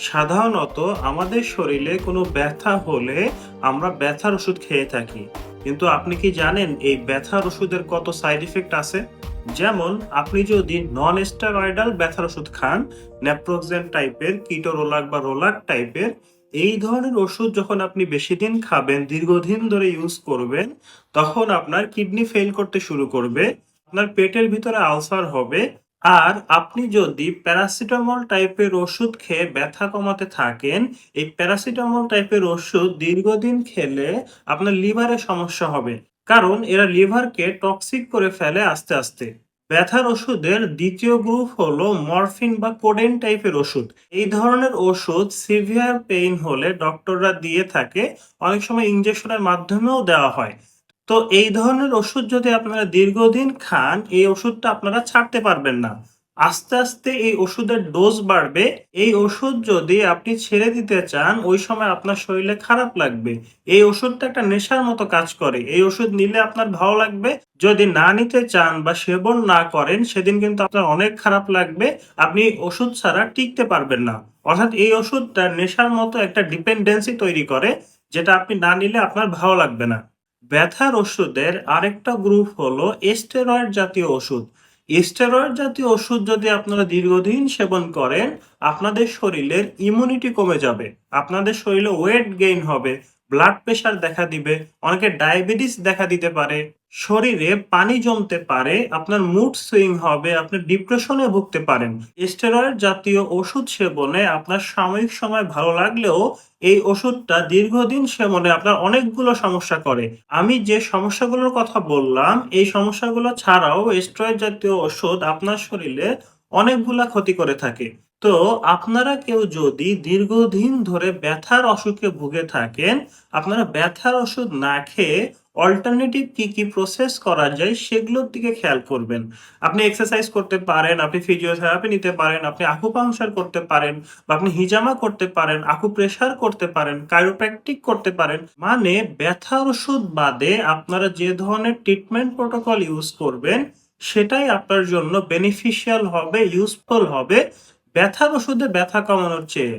সাধারণত আমাদের শরীরে কোনো ব্যথা হলে আমরা ব্যথার ওষুধ খেয়ে থাকি। কিন্তু আপনি কি জানেন এই ব্যথার ওষুধের কত সাইড ইফেক্ট আছে? যেমন, আপনি যদি নন স্টেরয়েডাল ব্যথার ওষুধ খান নেপ্রোক্সেন টাইপের কিটোরোলাক বা রোলাক টাইপের এই ধরনের ওষুধ যখন আপনি বেশি দিন খাবেন, দীর্ঘদিন ধরে ইউজ করবেন, তখন আপনার কিডনি ফেল করতে শুরু করবে, আপনার পেটের ভিতরে আলসার হবে আর আপনি যদি প্যারাসিটামল টাইপের ওষুধ খেয়ে ব্যথা কমাতে থাকেন, এই প্যারাসিটামল টাইপের ওষুধ দীর্ঘদিন খেলে আপনার লিভারে সমস্যা হবে। কারণ এরা লিভারকে টক্সিক করে ফেলে আস্তে আস্তে। ব্যথার ওষুধের দ্বিতীয় গ্রুপ হলো মরফিন বা কোডেন টাইপের ওষুধ। এই ধরনের ওষুধ সিভিয়ার পেইন হলে ডক্টররা দিয়ে থাকে, অনেক সময় ইনজেকশনের মাধ্যমেও দেওয়া হয়। তো এই ধরনের ওষুধ যদি আপনারা দীর্ঘদিন খান, এই ওষুধটা আপনারা ছাড়তে পারবেন না। আস্তে আস্তে এই ওষুধের ডোজ বাড়বে। এই ওষুধ যদি আপনি ছেড়ে দিতে চান, ওই সময় আপনার শরীরে খারাপ লাগবে। এই ওষুধটা একটা নেশার মতো কাজ করে। এই ওষুধ নিলে আপনার ভালো লাগবে। যদি না নিতে চান বা সেবন না করেন, সেদিন কিন্তু আপনার অনেক খারাপ লাগবে। আপনি ওষুধ ছাড়া টিকতে পারবেন না। অর্থাৎ এই ওষুধটা নেশার মতো একটা ডিপেন্ডেন্সি তৈরি করে, যেটা আপনি না নিলে আপনার ভালো লাগবে না। ব্যথার ওষুধের আরেকটা গ্রুপ হলো স্টেরয়েড জাতীয় ওষুধ। স্টেরয়েড জাতীয় ওষুধ যদি আপনারা দীর্ঘদিন সেবন করেন, আপনাদের শরীরের ইমিউনিটি কমে যাবে। আপনাদের শরীরে ওয়েট গেইন হবে। ব্লাড প্রেশার দেখা দিবে, অনেকে ডায়াবেটিস দেখা দিতে পারে, শরীরে পানি জমতে পারে, আপনার মুড সুইং হবে, আপনি ডিপ্রেশনে ভুগতে পারেন। স্টেরয়েড জাতীয় ওষুধ সেবনে আপনার সাময়িক সময় ভালো লাগলেও এই ওষুধটা দীর্ঘদিন সেবনে আপনার অনেকগুলো সমস্যা করে। আমি যে সমস্যাগুলোর কথা বললাম, এই সমস্যাগুলো ছাড়াও স্টেরয়েড জাতীয় ওষুধ আপনার শরীরে অনেকগুলা ক্ষতি করে থাকে। তো আপনারা কেউ যদি দীর্ঘদিন ধরে ব্যথার অসুখে ভুগে থাকেন, আপনারা ব্যথার ওষুধ না খেয়ে অল্টারনেটিভ কি কি প্রসেস করা যায় সেগুলোর দিকে খেয়াল করবেন। আপনি এক্সারসাইজ করতে পারেন, আপনি ফিজিওথেরাপি নিতে পারেন, আপনি আকুপাংশার করতে পারেন বা আপনি হিজামা করতে পারেন আকুপ্রেশার করতে পারেন কাইরোপ্র্যাকটিক করতে পারেন। মানে ব্যথার ওষুধ বাদে আপনারা যে ধরনের ট্রিটমেন্ট প্রোটোকল ইউজ করবেন সেটাই আপনার জন্য বেনিফিশিয়াল হবে ইউজফুল হবে। ব্যথার ওষুধে ব্যথা কমানোর চেয়ে।